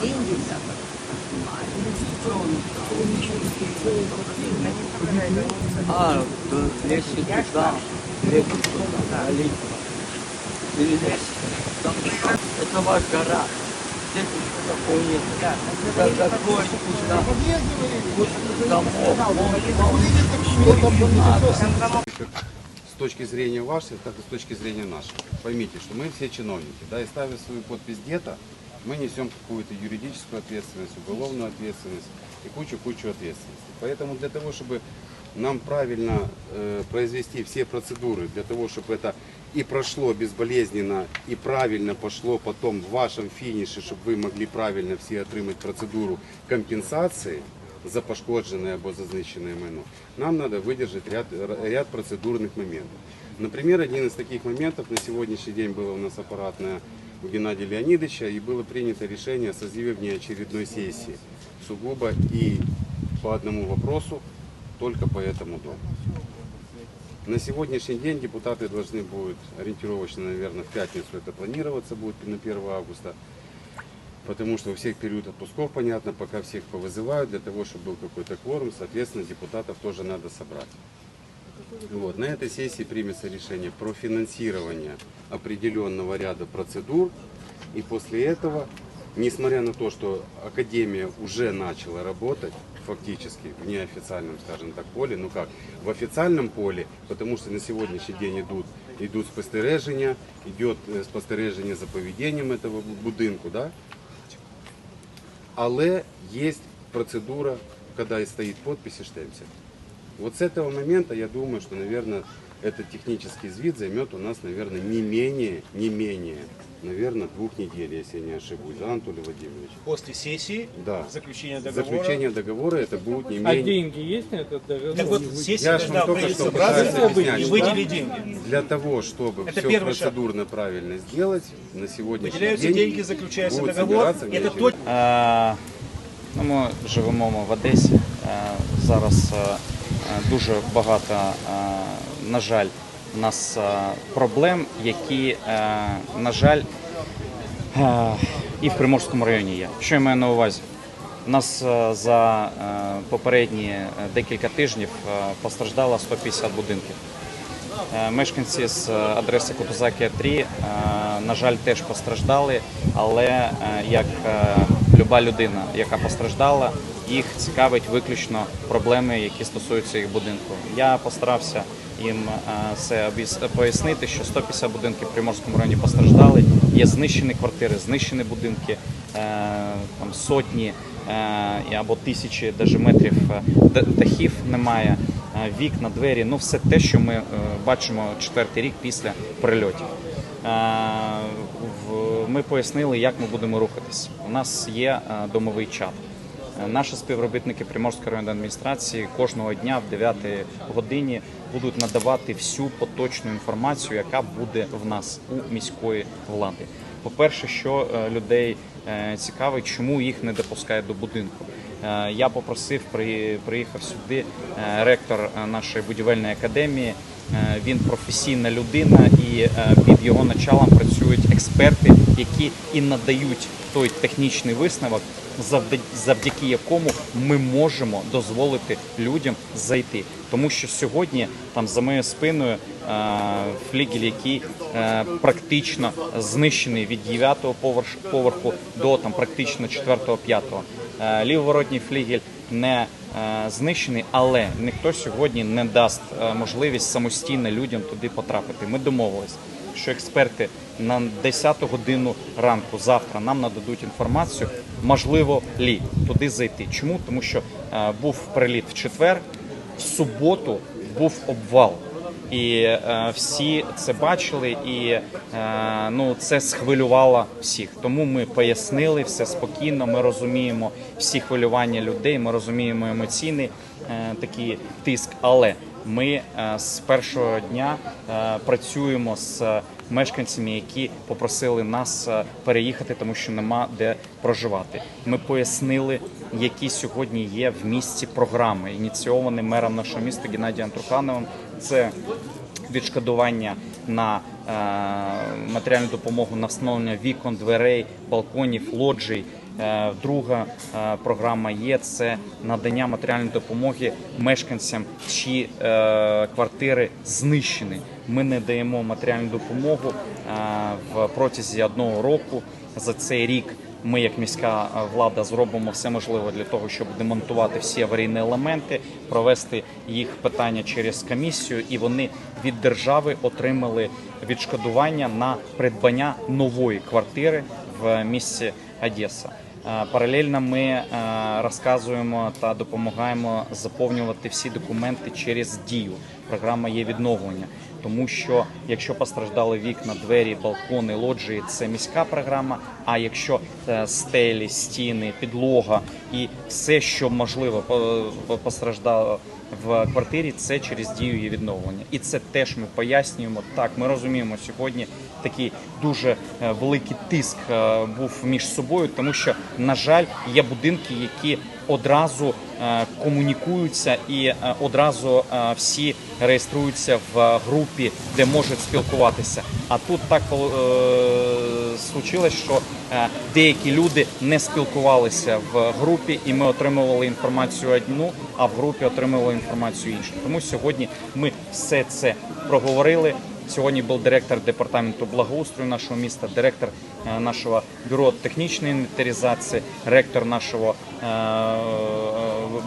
деньги. А, то если туда, реку туда, это ваша гора. Здесь ничего такого нет. Да такое вкусно. Вкусно домов, с точки зрения вашей, так и с точки зрения нашей. Поймите, что мы все чиновники, да, и ставя свою подпись где-то, мы несем какую-то юридическую ответственность, уголовную ответственность и кучу-кучу ответственности. Поэтому для того, чтобы нам правильно э, произвести все процедуры, для того, чтобы это и прошло безболезненно, и правильно пошло потом в вашем финише, чтобы вы могли правильно все отримати процедуру компенсации, за пошкоджене або за знищене майно, нам надо выдержать ряд, ряд процедурных моментов. Например, один из таких моментов на сегодняшний день было у нас аппаратная у Геннадия Леонидовича и было принято решение о созыве внеочередной сессии. Сугубо и по одному вопросу, только по этому дому. На сегодняшний день депутаты должны будут ориентировочно, наверное, в пятницу это планироваться будет на 1 августа. Потому что у всех период отпусков, понятно, пока всех повызывают, для того, чтобы был какой-то кворум, соответственно, депутатов тоже надо собрать. Вот. На этой сессии примется решение про финансирование определенного ряда процедур. И после этого, несмотря на то, что Академия уже начала работать, фактически в неофициальном, скажем так, поле, ну как, в официальном поле, потому что на сегодняшний день идут, идут спостереження, идет э, спостереження за поведением этого бу- будинку, да? але есть процедура, когда и стоит подпись и штемпель. Вот с этого момента я думаю, что, наверное, этот технический вид займет у нас, наверное, не менее, не менее, наверное, двух недель, если я не ошибусь, да, Анатолий Владимирович? После сессии, Да. заключения договора. Заключение договора это будет не А менее... деньги есть на этот договор? Так вот, сессия Я ж должна вам только что пытаюсь объяснять, и что выделить деньги. Для того, чтобы Это все первый шаг. процедурно правильно сделать, на сегодняшний Выделяются день деньги, заключается договор. Это тот Е, ну, ми живемо в Одесі. Е, зараз дуже багато, е, на жаль, у нас е, проблем, які, е, на жаль, е, і в Приморському районі є. Що я маю на увазі? У нас е, за е, попередні е, декілька тижнів е, постраждало 150 будинків. Е, Мешканці з е, адреси Кутузакія 3, е, на жаль, теж постраждали, але е, як е, люба людина, яка постраждала, їх цікавить виключно проблеми, які стосуються їх будинку. Я постарався їм е, це пояснити, що 150 будинків в Приморському районі постраждали. Є знищені квартири, знищені будинки, е, там сотні е, або тисячі даже метрів дахів немає вікна, двері, ну все те, що ми бачимо четвертий рік після прильотів. Ми пояснили, як ми будемо рухатись. У нас є домовий чат. Наші співробітники Приморської районної адміністрації кожного дня в 9 годині будуть надавати всю поточну інформацію, яка буде в нас у міської влади. По-перше, що е, людей е, цікавить, чому їх не допускають до будинку. Е, я попросив, приїхав сюди е, ректор е, нашої будівельної академії. Він професійна людина, і під його началом працюють експерти, які і надають той технічний висновок, завдяки якому ми можемо дозволити людям зайти. Тому що сьогодні, там за моєю спиною, флігель, який практично знищений від 9-го поверху до там практично 4-го, 5-го. Е, лівоворотній флігель не е, знищений, але ніхто сьогодні не дасть е, можливість самостійно людям туди потрапити. Ми домовились, що експерти на 10 годину ранку завтра нам нададуть інформацію, можливо лі туди зайти. Чому тому, що був приліт в четвер, в суботу був обвал. І е, всі це бачили, і е, ну це схвилювало всіх. Тому ми пояснили все спокійно. Ми розуміємо всі хвилювання людей. Ми розуміємо емоційний е, такий тиск. Але ми е, з першого дня е, працюємо з мешканцями, які попросили нас е, переїхати, тому що нема де проживати. Ми пояснили, які сьогодні є в місті програми, ініційовані мером нашого міста Геннадієм Трухановим. Це відшкодування на е, матеріальну допомогу на встановлення вікон, дверей, балконів, лоджій, Е, Друга е, програма є це надання матеріальної допомоги мешканцям, чиї е, квартири знищені. Ми не даємо матеріальну допомогу в протязі одного року. За цей рік ми, як міська е, влада, зробимо все можливе для того, щоб демонтувати всі аварійні елементи, провести їх питання через комісію, і вони від держави отримали відшкодування на придбання нової квартири в місті Одеса. Е, Паралельно ми е, розказуємо та допомагаємо заповнювати всі документи через дію. Програма є відновлення, тому що якщо постраждали вікна, двері, балкони, лоджії, це міська програма. А якщо е, стелі, стіни, підлога і все, що можливо по- по- постраждало в квартирі, це через дію є відновлення. І це теж ми пояснюємо. Так, ми розуміємо сьогодні такий дуже е, великий тиск е, був між собою, тому що, на жаль, є будинки, які одразу е, комунікуються і е, одразу е, всі реєструються в групі, де можуть спілкуватися. А тут так случилось, що деякі люди не спілкувалися в групі, і ми отримували інформацію одну, а в групі отримували інформацію іншу. Тому сьогодні ми все це проговорили. Сьогодні був директор департаменту благоустрою нашого міста, директор е, нашого бюро технічної інвентаризації, ректор нашого е,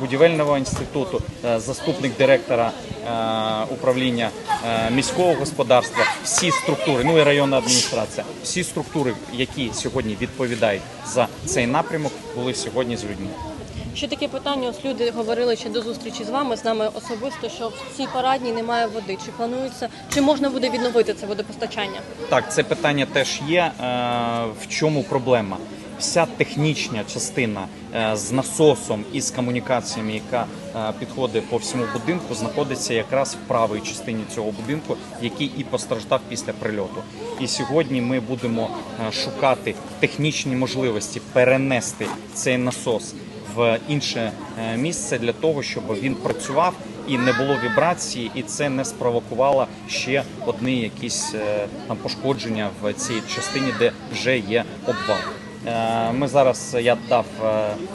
будівельного інституту, е, заступник директора е, управління е, міського господарства, всі структури, ну і районна адміністрація, всі структури, які сьогодні відповідають за цей напрямок, були сьогодні з людьми. Ще таке питання. Ось люди говорили ще до зустрічі з вами, з нами особисто, що в цій парадній немає води. Чи планується, чи можна буде відновити це водопостачання? Так, це питання теж є. Е, В чому проблема? Вся технічна частина е, з насосом і з комунікаціями, яка е, підходить по всьому будинку, знаходиться якраз в правій частині цього будинку, який і постраждав після прильоту. І сьогодні ми будемо шукати технічні можливості перенести цей насос в інше е, місце для того, щоб він працював і не було вібрації, і це не спровокувало ще одні якісь е, там пошкодження в цій частині, де вже є обвал. Е, Ми зараз я дав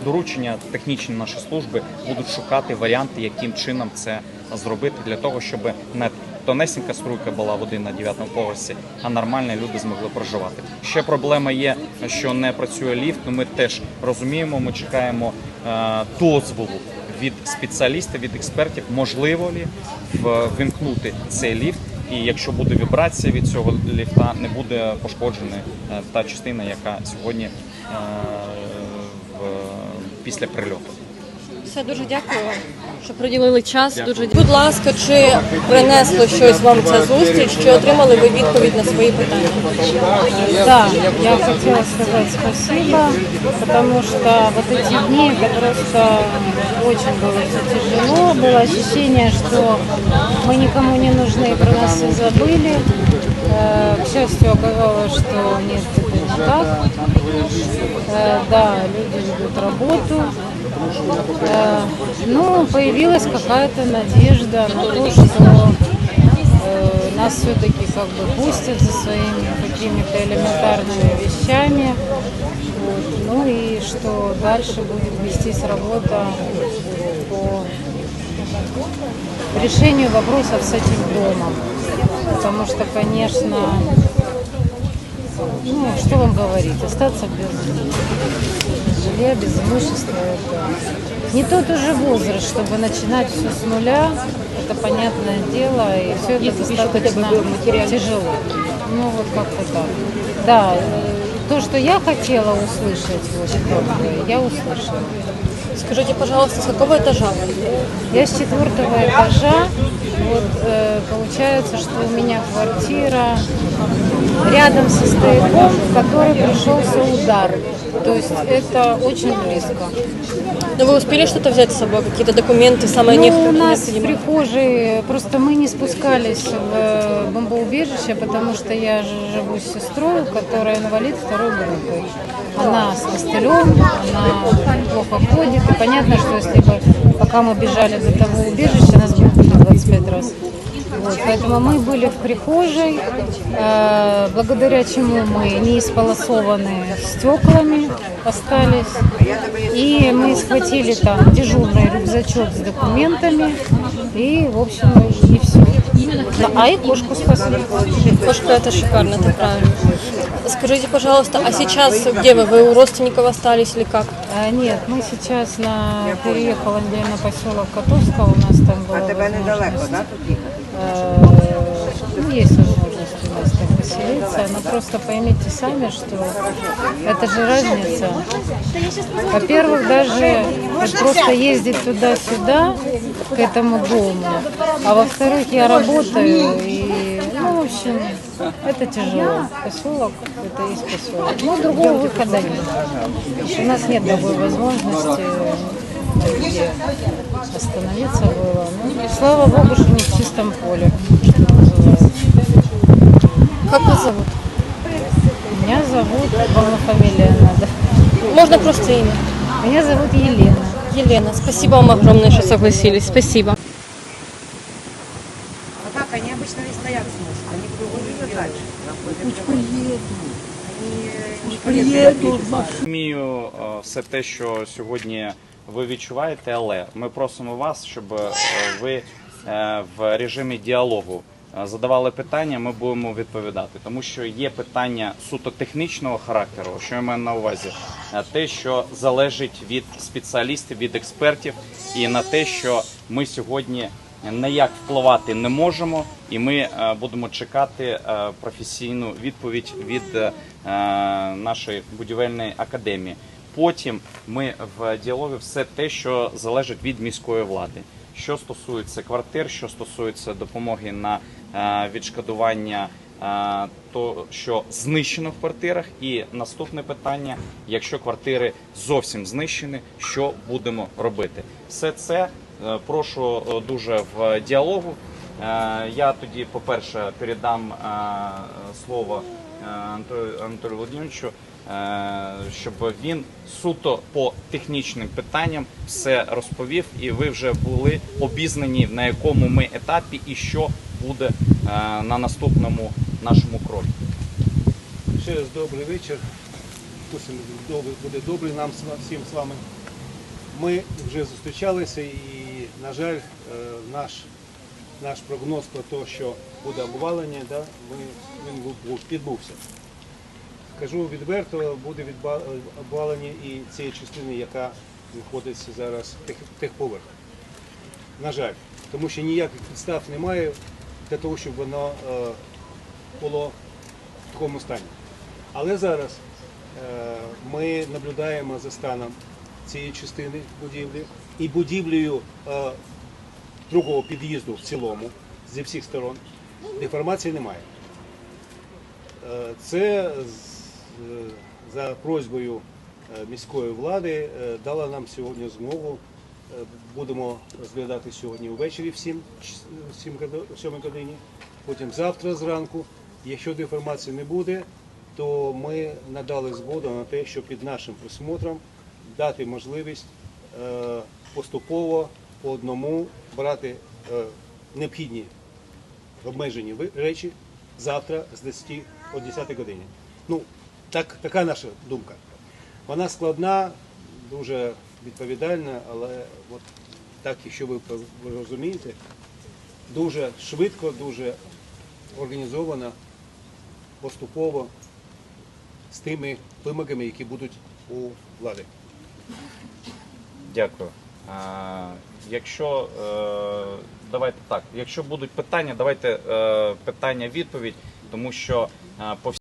доручення, технічні наші служби будуть шукати варіанти, яким чином це зробити для того, щоб не тонесенька струйка була води на 9 поверсі, а нормально люди змогли проживати. Ще проблема є, що не працює ліфт. Ну ми теж розуміємо. Ми чекаємо е, дозволу від спеціалістів, від експертів, можливо лі в- ввімкнути цей ліфт. І якщо буде вібрація від цього ліфта, не буде пошкоджена е, та частина, яка сьогодні е, в, після прильоту. Все дуже дякую, що приділили час. Дуже будь ласка, чи принесло щось вам ця зустріч? Чи отримали ви відповідь на свої питання? Да, я хотела сказать спасибо, потому что вот эти дни это просто очень было все тяжело. Было ощущение, что мы никому не нужны, и про нас все забыли. Э, К счастью, оказалось, что нет, это не так. Э, Да, люди ведут работу. Э, Ну, появилась какая-то надежда на то, что э, нас все-таки как бы пустят за своими какими-то элементарными вещами. Вот. Ну и что дальше будет вестись работа по решению вопросов с этим домом. Потому что, конечно, ну, что вам говорить, остаться без жилья, без имущества, это не тот уже возраст, чтобы начинать все с нуля, это понятное дело, и все это достаточно тяжело. Ну, вот как-то так. Да, э, то, что я хотела услышать, вот, я услышала. Скажите, пожалуйста, с какого этажа? Я с четвертого этажа. Вот э, получается, что у меня квартира рядом со стояком, в который пришелся удар. То есть это очень близко. Ну, вы успели что-то взять с собой, какие-то документы, самое Ну, у нас в прихожей, просто мы не спускались в э, бомбоубежище, потому что я живу с сестрой, которая инвалид второй группы. Она с костылем, она плохо ходит. И понятно, что если бы, пока мы бежали до того убежища, нас бы убили 25 раз. Вот, поэтому мы были в прихожей, э, благодаря чему мы не исполосованы стеклами остались. И мы схватили там дежурный рюкзачок с документами. И, в общем, и все. А и кошку спасли. Кошка это шикарно, это правильно. Скажите, пожалуйста, а сейчас где вы? Вы у родственников остались или как? А, нет, мы сейчас на переехала я на поселок Котовска, у нас там была А тебе недалеко, возможность, да, тут їхати? э, ну, есть возможность у нас там поселиться, но просто поймите сами, что это же разница. Во-первых, даже вот просто ездить туда-сюда, к этому дому, а во-вторых, я работаю, и, ну, в общем, это тяжело. Поселок, это есть поселок. Но другого выхода нет. У нас нет другой возможности где остановиться было. Ну, слава богу, что не в чистом поле. что называется. Как вас зовут? Меня зовут, вам фамилия надо. Можно просто имя. Меня зовут Елена. Елена, спасибо вам огромное, что согласились. Спасибо. А так, они обычно не стоят сносят, они кругом и дальше. Розумію е, все те, що сьогодні ви відчуваєте, але ми просимо вас, щоб е, ви е, в режимі діалогу е, задавали питання, ми будемо відповідати, тому що є питання суто технічного характеру, що я маю на увазі, те, що залежить від спеціалістів, від експертів, і на те, що ми сьогодні ніяк впливати не можемо, і ми будемо чекати професійну відповідь від нашої будівельної академії. Потім ми в діалогі все те, що залежить від міської влади. Що стосується квартир, що стосується допомоги на е, відшкодування е, то, що знищено в квартирах, і наступне питання: якщо квартири зовсім знищені, що будемо робити? Все це е, прошу дуже в діалогу. Я тоді, по-перше, передам е, слово Анатолію Володимировичу, щоб він суто по технічним питанням все розповів, і ви вже були обізнані, на якому ми етапі і що буде е, на наступному нашому крокі. Ще раз добрий вечір. Пусть буде добрий нам всім з вами. Ми вже зустрічалися і, на жаль, е, наш, наш прогноз про те, що буде обвалення, да, він був- був- Скажу відверто, буде відба- обвалення і цієї частини, яка знаходиться зараз в тех, техповерх. На жаль, тому що ніяких підстав немає для того, щоб воно е, було в такому стані. Але зараз е, ми наблюдаємо за станом цієї частини будівлі і будівлею е, другого під'їзду в цілому зі всіх сторон. Деформації немає. Це за просьбою е, міської влади е, дала нам сьогодні змогу. Е, Будемо розглядати сьогодні ввечері в 7, 7, 7 годині, потім завтра зранку. Якщо деформації не буде, то ми надали згоду на те, що під нашим присмотром дати можливість е, поступово по одному брати е, необхідні обмежені речі завтра з 10 о 10 годині. Ну, так, така наша думка. Вона складна, дуже відповідальна, але от так, якщо ви ви розумієте, дуже швидко, дуже організовано, поступово з тими вимогами, які будуть у влади. Дякую. А, якщо е, давайте так, якщо будуть питання, давайте е, питання відповідь, тому що е, по